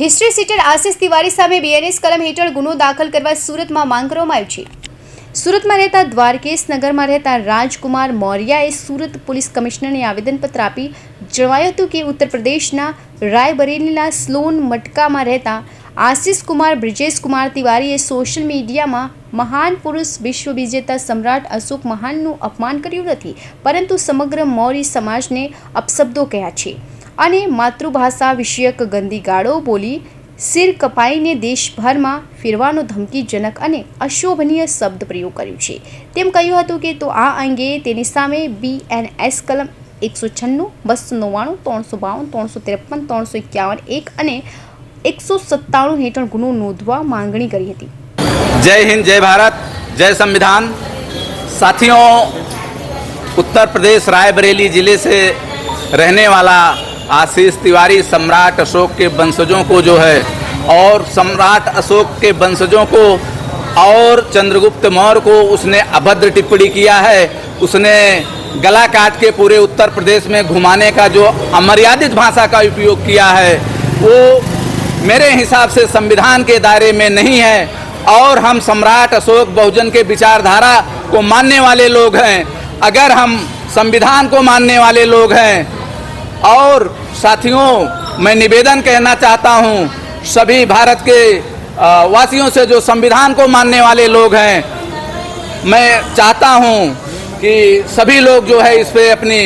History seater Ashish Tiwari સામે BNS કલમ હેઠળ ગુનો દાખલ કરવા સુરતમાં માંગ કરવામાં આવી છે. સુરતમાં રહેતા દ્વારકેશ નગરમાં રહેતા રાજકુમાર મૌર્યાએ સુરત પોલીસ કમિશનરને આવેદનપત્ર આપી જણાવ્યું હતું કે ઉત્તર પ્રદેશના રાયબરેલીના સ્લોન મટકામાં રહેતા આશિષ કુમાર બ્રિજેશ કુમાર તિવારીએ સોશિયલ મીડિયામાં મહાન પુરુષ વિશ્વ વિજેતા સમ્રાટ અશોક મહાનનું અપમાન કર્યું નથી, પરંતુ સમગ્ર મૌર્ય સમાજને અપશબ્દો કહ્યા છે. અને માતૃભાષા વિષયક ગંદી ગાળો બોલી સિર કપાઈને દેશભરમાં ફેરવાનો ધમકીજનક અને અશોભનીય શબ્દ પ્રયોગ કર્યો છે તેમ કહ્યું હતું કે તો આ અંગે તેની સામે બીએનએસ કલમ એકસો છન્નું બસો નવ્વાણું ત્રણસો બાવન ત્રણસો ત્રેપન ત્રણસો એકાવન એક અને એકસો સત્તાણું હેઠળ ગુનો નોંધવા માંગણી કરી હતી जय हिंद जय भारत जय संविधान साथियों उत्तर प्रदेश रायबरेली जिले से रहने वाला आशीष तिवारी सम्राट अशोक के वंशजों को जो है, और सम्राट अशोक के वंशजों को, और चंद्रगुप्त मौर्य को उसने अभद्र टिप्पणी किया है। उसने गला काट के पूरे उत्तर प्रदेश में घुमाने का जो अमर्यादित भाषा का उपयोग किया है, वो मेरे हिसाब से संविधान के दायरे में नहीं है। और हम सम्राट अशोक बहुजन के विचारधारा को मानने वाले लोग हैं। अगर हम संविधान को मानने वाले लोग हैं और साथियों, मैं निवेदन कहना चाहता हूँ, सभी भारत के वासियों से जो संविधान को मानने वाले लोग हैं, मैं चाहता हूँ कि सभी लोग जो है इस पर अपनी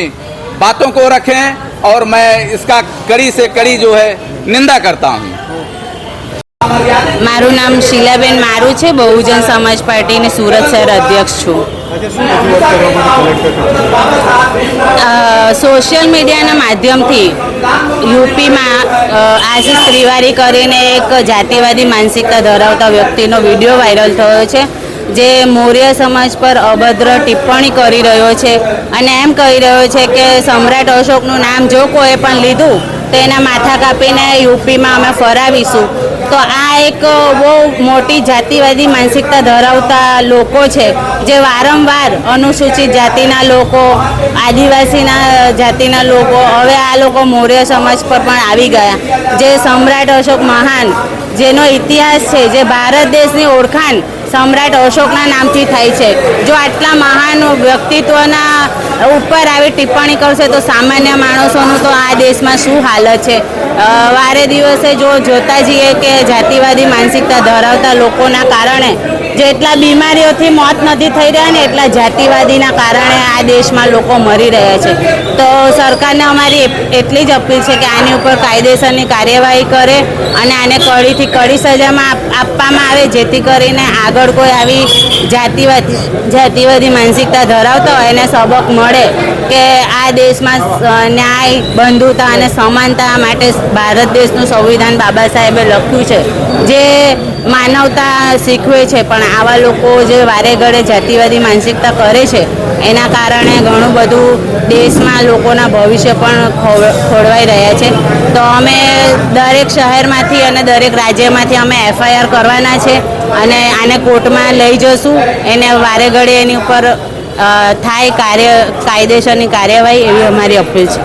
बातों को रखें और मैं इसका कड़ी से कड़ी जो है निंदा करता हूँ। મારું નામ શીલાબેન મારું છે, બહુજન સમાજ પાર્ટીની સુરત શહેર અધ્યક્ષ છું. સોશિયલ મીડિયાના માધ્યમથી યુપીમાં આશિષ ત્રિવારી કરીને એક જાતિવાદી માનસિકતા ધરાવતા વ્યક્તિનો વીડિયો વાયરલ થયો છે, જે મૌર્ય સમાજ પર અભદ્ર ટિપ્પણી કરી રહ્યો છે અને એમ કહી રહ્યો છે કે સમ્રાટ અશોકનું નામ જો કોઈ પણ લીધું, તો એના માથા કાપીને યુપીમાં અમે ફરાવીશું. તો આ એક બહુ મોટી જાતિવાદી માનસિકતા ધરાવતા લોકો છે, જે વારંવાર અનુસૂચિત જાતિના લોકો, આદિવાસીના જાતિના લોકો, હવે આ લોકો મૌર્ય સમાજ પર પણ આવી ગયા. જે સમ્રાટ અશોક મહાન, જેનો ઇતિહાસ છે, જે ભારત દેશની ઓળખાણ સમ્રાટ અશોકના નામથી થાય છે. જો આટલા મહાન વ્યક્તિત્વના ઉપર આવી ટિપ્પણી કરશે તો સામાન્ય માણસોનું તો આ દેશમાં શું હાલત છે? વારે દિવસે જો જોતા જઈએ કે જાતિવાદી માનસિકતા ધરાવતા લોકોના કારણે જેટલા બીમારીઓથી મોત નથી થઈ રહ્યા ને એટલા જાતિવાદીના કારણે આ દેશમાં લોકો મરી રહ્યા છે. તો સરકારને અમારી એટલી જ અપીલ છે કે આની ઉપર કાયદેસરની કાર્યવાહી કરે અને આને કડીથી કડી સજામાં આપવામાં આવે જેથી કરીને આગળ કોઈ આવી જાતિવાદ, જાતિવાદી માનસિકતા ધરાવતા હોય એને સબક મળે કે આ દેશમાં ન્યાય, બંધુતા અને સમાનતા માટે ભારત દેશનું સંવિધાન બાબા સાહેબે લખ્યું છે. જે માનવતા શીખવે છે પણ આવા લોકો જે વારે ઘડે જાતિવાદી માનસિકતા કરે છે, એના કારણે ઘણું બધું દેશમાં લોકોના ભવિષ્ય પણ ખોળવાઈ રહ્યા છે. તો અમે દરેક શહેરમાંથી અને દરેક રાજ્યમાંથી અમે એફઆઈઆર કરવાના છે અને આને કોર્ટમાં લઈ જશું. એને વારે ઘડે એની ઉપર થાય કાર્ય, કાયદેસરની કાર્યવાહી એવી અમારી અપીલ છે.